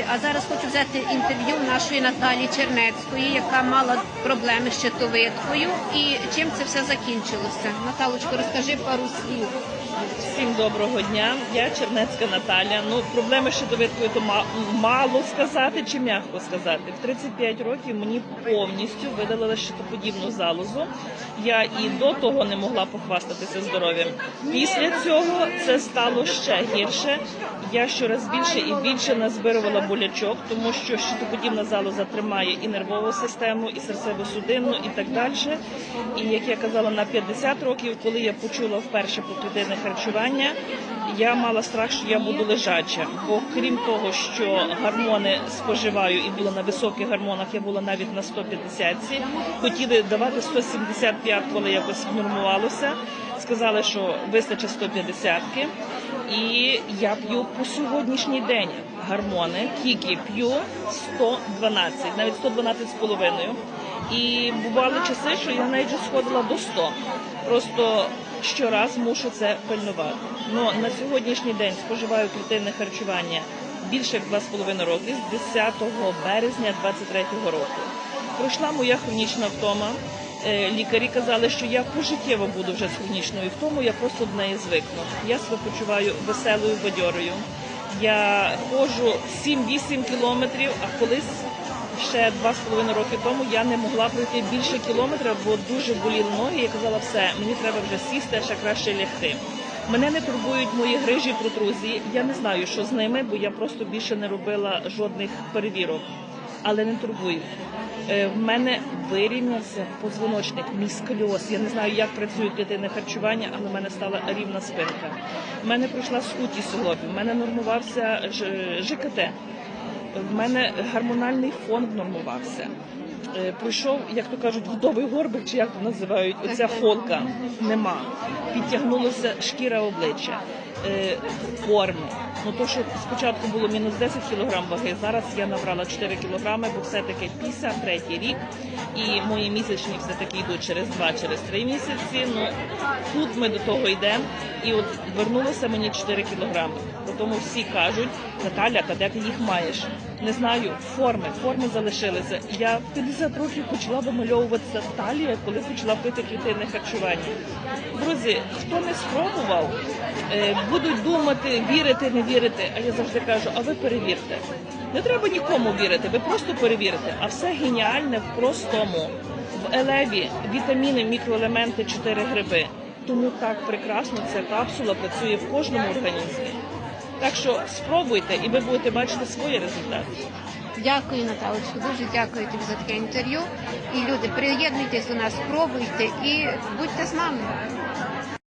А зараз хочу взяти інтерв'ю нашої Наталі Чернецької, яка мала проблеми з щитовидкою. І чим це все закінчилося? Наталочко, розкажи пару слів. Всім доброго дня. Я Чернецька Наталя. Ну, проблеми з щитовидкою то мало сказати чи м'яко сказати. В 35 років мені повністю видалили щитоподібну залозу. Я і до того не могла похвастатися здоров'ям. Після цього це стало ще гірше. Я щораз більше і більше назбирувала болячок, тому що щитоподібна залоза тримає і нервову систему, і серцево-судинну, і так далі. І як я казала, на 50 років, коли я почула вперше про харчування, я мала страх, що я буду лежача. Бо крім того, що гормони споживаю і була на високих гормонах, я була навіть на 150 Хотіли давати 175, коли якось нормувалося. Сказали, що вистачить 150 і я п'ю по сьогоднішній день гормони, тільки п'ю 112, навіть 112 з половиною. І бували часи, що я навіть сходила до 100. Просто щораз мушу це пильнувати. Ну на сьогоднішній день споживаю клітинне харчування більше як 2,5 роки з 10 березня 23 року. Пройшла моя хронічна втома. Е, Лікарі казали, що я пожиттєво буду вже з хронічною втомою, я просто до неї звикну. Я себе почуваю веселою, бадьорою. Я ходжу 7-8 кілометрів, а колись ще два з половиною роки тому я не могла пройти більше кілометра, бо дуже боліли ноги. Я казала, все, мені треба вже сісти, ще краще лягти. Мене не турбують мої грижі протрузії. Я не знаю, що з ними, бо я просто більше не робила жодних перевірок, але не турбують. Е, В мене вирівнявся позвоночник, мій сколіоз. Я не знаю, як працює дитини харчування, але в мене стала рівна спинка. В мене пройшла скутість суглобів, в мене нормувався ЖКТ. В мене гормональний фон нормувався. Е, Пройшов, як то кажуть, вдовий горбик, чи як то називають, оця холка нема. Підтягнулася шкіра обличчя, е, форми. Ну то, що спочатку було мінус 10 кг ваги, зараз я набрала 4 кг, бо все-таки 53 рік, і мої місячні все-таки йдуть через 2 через 3 місяці. Ну тут ми до того йдемо, і от вернулося мені 4 кг. Тому всі кажуть, Наталя, та де ти їх маєш? Не знаю, форми, форми залишилися. Я 50 років почала вимальовуватися талія, коли почала пити клітинне харчування. Друзі, хто не спробував, е, будуть думати, вірити, не вірити. А я завжди кажу, а ви перевірте. Не треба нікому вірити, ви просто перевірте. А все геніальне в простому. В елеві вітаміни, мікроелементи, 4 гриби. Тому так прекрасно ця капсула працює в кожному організмі. Так що спробуйте, і ви будете бачити свої результати. Дякую, Наталочко. Дуже дякую тобі за таке інтерв'ю. І люди, приєднуйтесь до нас, спробуйте і будьте з нами.